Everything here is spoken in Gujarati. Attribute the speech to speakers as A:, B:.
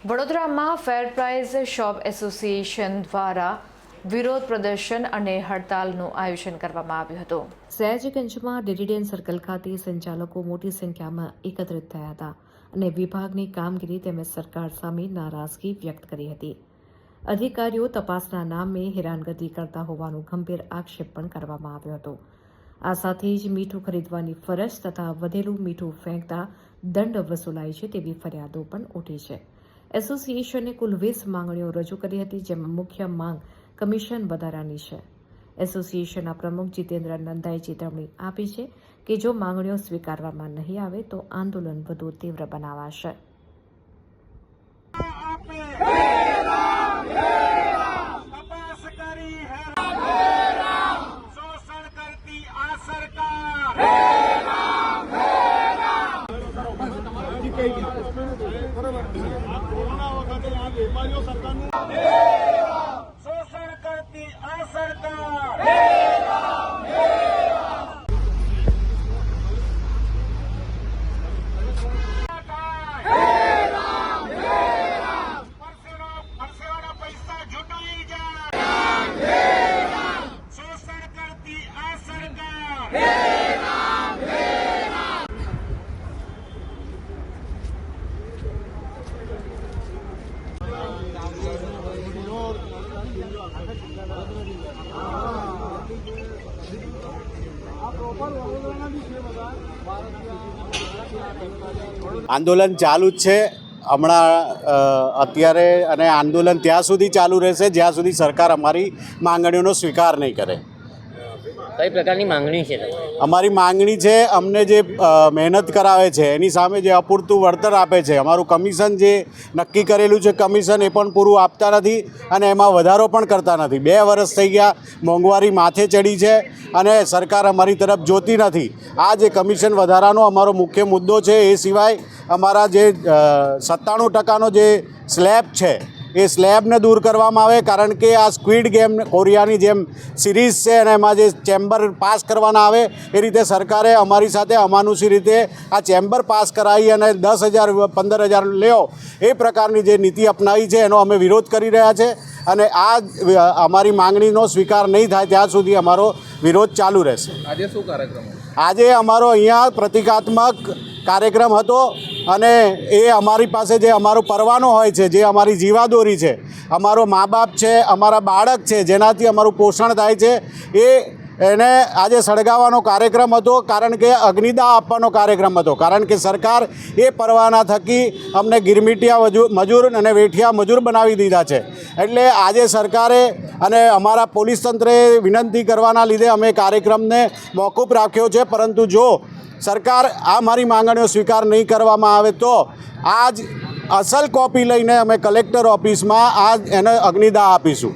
A: વડોદરામાં ફેર પ્રાઇઝ શોપ એસોસિએશન દ્વારા વિરોધ પ્રદર્શન અને હડતાલનું આયોજન કરવામાં આવ્યું હતું. સહેજગંજમાં ડેરીડેન સર્કલ ખાતે સંચાલકો મોટી સંખ્યામાં એકત્રિત થયા હતા અને વિભાગની કામગીરી તેમજ સરકાર સામે નારાજગી વ્યક્ત કરી હતી. અધિકારીઓ તપાસના નામે હેરાનગતિ કરતા હોવાનો ગંભીર આક્ષેપ પણ કરવામાં આવ્યો હતો. આ સાથે જ મીઠું ખરીદવાની ફરજ તથા વધેલું મીઠું ફેંકતા દંડ વસૂલાય છે તેવી ફરિયાદો પણ ઉઠી છે. એસોસિએશને કુલ વીસ માંગણીઓ રજૂ કરી હતી, જેમાં મુખ્ય માંગ કમિશન વધારાની છે. એસોસિએશનના પ્રમુખ જીતેન્દ્ર નંદાએ ચેતવણી આપી છે કે જો માંગણીઓ સ્વીકારવામાં નહીં આવે, તો આંદોલન વધુ તીવ્ર બનાવાશે.
B: તપાસ વખતે આ વેપારીઓ શોષણ કરતી આ સરકાર પરસેવા- પરસેવાના પૈસા ઝૂંટાઈ જાય શોષણ કરતી આ સરકાર
C: આંદોલન ચાલુ જ છે. હમણાં અત્યારે અને આંદોલન ત્યાં સુધી ચાલુ રહેશે, જ્યાં સુધી સરકાર અમારી માંગણીઓનો સ્વીકાર નહીં કરે.
D: કઈ પ્રકારની માંગણી છે
C: અમારી માંગણી છે, અમને જે મહેનત કરાવે છે, એની સામે જે અપૂરતું વળતર આપે છે, અમારું કમિશન જે નક્કી કરેલું છે, કમિશન એ પણ પૂરું આપતા નથી અને એમાં વધારો પણ કરતા નથી. બે વર્ષ થઈ ગયા, મોંઘવારી માથે ચડી છે અને સરકાર અમારી તરફ જોતી નથી. આ જે કમિશન વધારાનો અમારો મુખ્ય મુદ્દો છે, એ સિવાય અમારા જે સત્તાણું ટકાનો જે સ્લેબ છે એ સ્લેબને દૂર કરવામાં આવે કારણ કે આ સ્ક્વિડ ગેમ કોરિયાની જેમ સિરીઝ છે અને એમાં જે ચેમ્બર પાસ કરવાના આવે એ રીતે સરકારે અમારી સાથે અમાનુષી રીતે આ ચેમ્બર પાસ કરાવી અને દસ હજાર પંદર હજાર લ્યો એ પ્રકારની જે નીતિ અપનાવી છે એનો અમે વિરોધ કરી રહ્યા છે અને આ અમારી માંગણીનો સ્વીકાર નહીં થાય ત્યાં સુધી અમારો વિરોધ ચાલુ રહેશે.
E: આજે શું કાર્યક્રમ
C: આજે અમારો અહીંયા પ્રતિકાત્મક કાર્યક્રમ હતો. અને એ અમારી પાસે જે અમારો પરવાનો હોય છે, જે અમારી જીવાદોરી છે, અમારો મા બાપ છે, અમારા બાળક છે, જેનાથી અમારું પોષણ થાય છે, એ એને આજે સળગાવવાનો કાર્યક્રમ હતો, કારણ કે અગ્નિદાહ આપવાનો કાર્યક્રમ હતો, કારણ કે સરકાર એ પરવાના થકી અમને ગિરમીટિયા મજૂર અને વેઠિયા મજૂર બનાવી દીધા છે. એટલે આજે સરકારે અને અમારા પોલીસ તંત્રે વિનંતી કરવાના લીધે અમે કાર્યક્રમને મોકૂફ રાખ્યો છે, પરંતુ જો સરકાર આ મારી માંગણીઓ સ્વીકાર નહીં કરવામાં આવે તો આજ અસલ કોપી લઈને અમે કલેક્ટર ઓફિસમાં આજ એને અગ્નિદાહ આપીશું.